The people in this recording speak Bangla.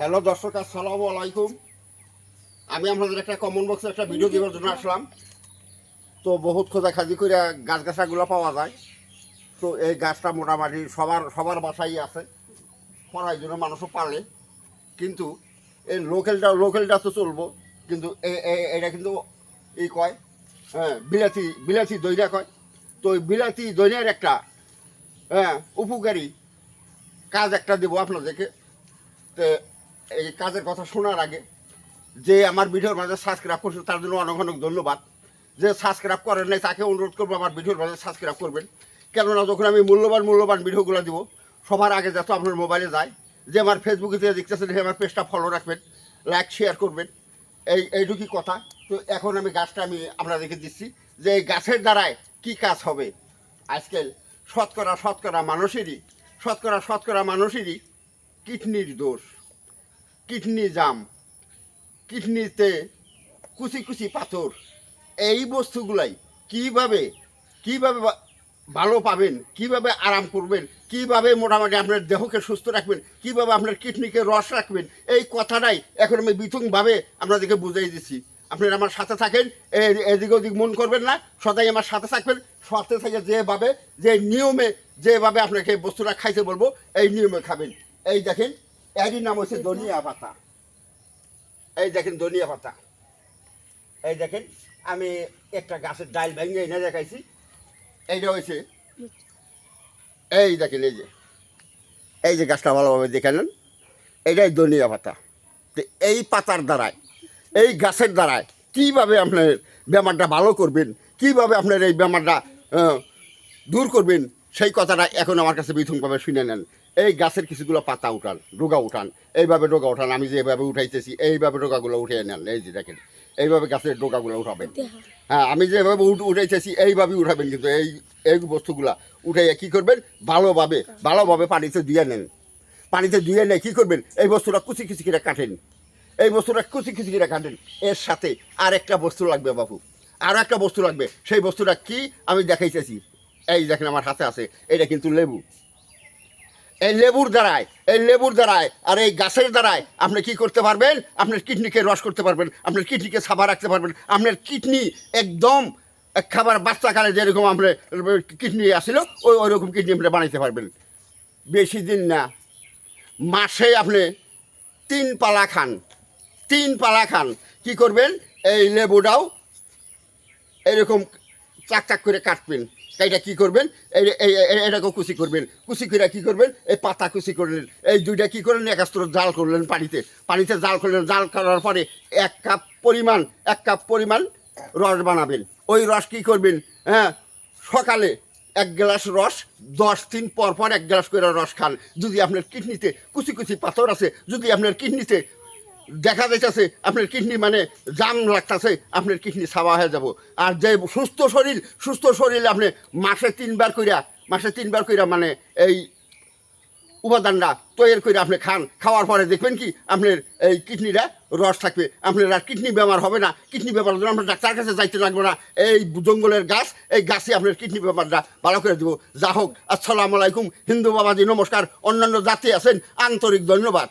হ্যালো দর্শক, আসসালামু আলাইকুম। আমি আপনাদের একটা কমন বক্সে একটা ভিডিও দেওয়ার জন্য আসলাম। তো বহুত খোঁজাখাজি করে গাছ গাছাগুলো পাওয়া যায়। তো এই গাছটা মোটামুটি সবার সবার বাসায় আছে। পড়ার জন্য মানুষও পারলে কিন্তু এই লোকালটা লোকালটা তো চলবো। কিন্তু এটা কিন্তু এই কয় হ্যাঁ বিলাতি বিলাতি দইনা কয়। তো ওই বিলাতি দইনার একটা হ্যাঁ উপকারী কাজ একটা দেবো আপনাদেরকে। তো এই কাজের কথা শোনার আগে যে আমার ভিডিওর মাঝে সাবস্ক্রাইব করছে, তার জন্য অনেক অনেক ধন্যবাদ। যে সাবস্ক্রাইব করেন নাই, তাকে অনুরোধ করব আমার ভিডিওর মাঝে সাবস্ক্রাইব করবেন। কেননা যখন আমি মূল্যবান মূল্যবান ভিডিওগুলো দিব, সবার আগে যাতে আপনার মোবাইলে যায়। যে আমার ফেসবুকে যে দেখতেছেন আমার পেজটা ফলো রাখবেন লাইক শেয়ার করবেন। এই এইটুকুই কথা। তো এখন আমি গাছটা আমি আপনাদেরকে দিচ্ছি, যে এই গাছের দ্বারায় কি কাজ হবে? আজকাল শতকরা শতকরা মানুষেরই, শতকরা শতকরা মানুষেরই কিডনির দোষ। কিডনি জাম, কিডনিতে কুচি কুচি পাথর। এই বস্তুগুলাই কীভাবে কীভাবে ভালো পাবেন, কীভাবে আরাম করবেন, কীভাবে মোটামুটি আপনার দেহকে সুস্থ রাখবেন, কীভাবে আপনার কিডনিকে রস রাখবেন, এই কথাটাই এখন আমি বিথংভাবে আপনাদেরকে বুঝাই দিচ্ছি। আপনারা আমার সাথে থাকেন এদিক ওদিক মন করবেন না, সদাই আমার সাথে থাকবেন, সাথে থেকে যেভাবে, যে নিয়মে যেভাবে আপনাকে বস্তুটা খাইতে বলব, এই নিয়মে খাবেন। এই দেখেন এরই নাম হচ্ছে ধনিয়া পাতা। এই দেখেন ধনিয়া পাতা। এই দেখেন, আমি একটা গাছের ডাল ভেঙে এনে দেখাইছি। এইটা হয়েছে এই দেখেন, এই যে। এই যে গাছটা ভালোভাবে দেখে নেন। এইটাই ধনিয়া পাতা। তো এই পাতার দ্বারায়, এই গাছের দ্বারায় কীভাবে আপনার ব্যাপারটা ভালো করবেন, কীভাবে আপনার এই ব্যাপারটা দূর করবেন সেই কথাটা এখন আমার কাছে বিথুমভাবে শুনে নেন। এই গাছের কিছুগুলো পাতা উঠান ডোগা উঠান। এইভাবে ডোগা উঠান আমি যেভাবে উঠাইতেছি এইভাবে ডোগাগুলো উঠিয়ে নেন। এই যে দেখেন এইভাবে গাছের ডোগাগুলো উঠাবেন। হ্যাঁ আমি যেভাবে উঠ- উঠাইতেছি এইভাবেই উঠাবেন কিন্তু এই এই বস্তুগুলা উঠাইয়া কী করবেন? ভালোভাবে ভালোভাবে পানিতে দিয়ে নেন। পানিতে দিয়ে নেয় কী করবেন? এই বস্তুটা কুচি কুচি করে কাটেন। এই বস্তুটা কুচি কুচি করে কাটেন। এর সাথে আর একটা বস্তু লাগবে বাবু আরও একটা বস্তু লাগবে। সেই বস্তুটা কি? আমি দেখাইতেছি। এই দেখেন আমার হাতে আছে, এটা কিন্তু লেবু। এই লেবুর দ্বারায়, এই লেবুর দ্বারায় আর এই গাছের দ্বারায় আপনি কি করতে পারবেন? আপনার কিডনিকে রস করতে পারবেন, আপনার কিডনিকে সাফা রাখতে পারবেন। আপনার কিডনি একদম এক খাবার বাচ্চাকালে যেরকম আপনার কিডনি আসছিল ওই ওই রকম কিডনি আপনি বানাইতে পারবেন। বেশি দিন না। মাসে আপনি তিন পালা খান, তিন পালা খান। কি করবেন? এই লেবুটাও এরকম চাক চাক করে কাটবেন। এইটা কি করবেন? এটাকেও কুচি করবেন। কুচি করে কি করবেন? এই পাতা কুচি করলেন। এই দুইটা কি করলেন? এক আস্তর জাল করলেন পানিতে। পানিতে জাল করলেন। জাল করার পরে এক কাপ পরিমাণ, এক কাপ পরিমাণ রস বানাবেন। ওই রস কি করবেন? হ্যাঁ সকালে এক গ্লাস রস, দশ দিন পর পর এক গ্লাস করে রস খান। যদি আপনার কিডনিতে কুচি কুচি পাথর আছে, যদি আপনার কিডনিতে দেখা যাইতেছে আপনার কিডনি মানে জাম লাগতেছে, আপনার কিডনি সাওয়া হয়ে যাব। আর যে সুস্থ শরীর সুস্থ শরীর আপনি মাসে তিনবার কইরা, মাসে তিনবার কইরা মানে এই উপাদানটা তৈরি করে আপনি খান। খাওয়ার পরে দেখবেন কি আপনার এই কিডনিটা রস থাকবে। আপনার আর কিডনি বেমার হবে না। কিডনি বেমার জন্য আপনার ডাক্তার কাছে যাইতে লাগবে না। এই জঙ্গলের গাছ, এই গাছে আপনার কিডনি বেমারটা ভালো করে দেবো। যা হোক, আসসালামু আলাইকুম। হিন্দু বাবাজি, নমস্কার। অন্যান্য জাতি আছেন, আন্তরিক ধন্যবাদ।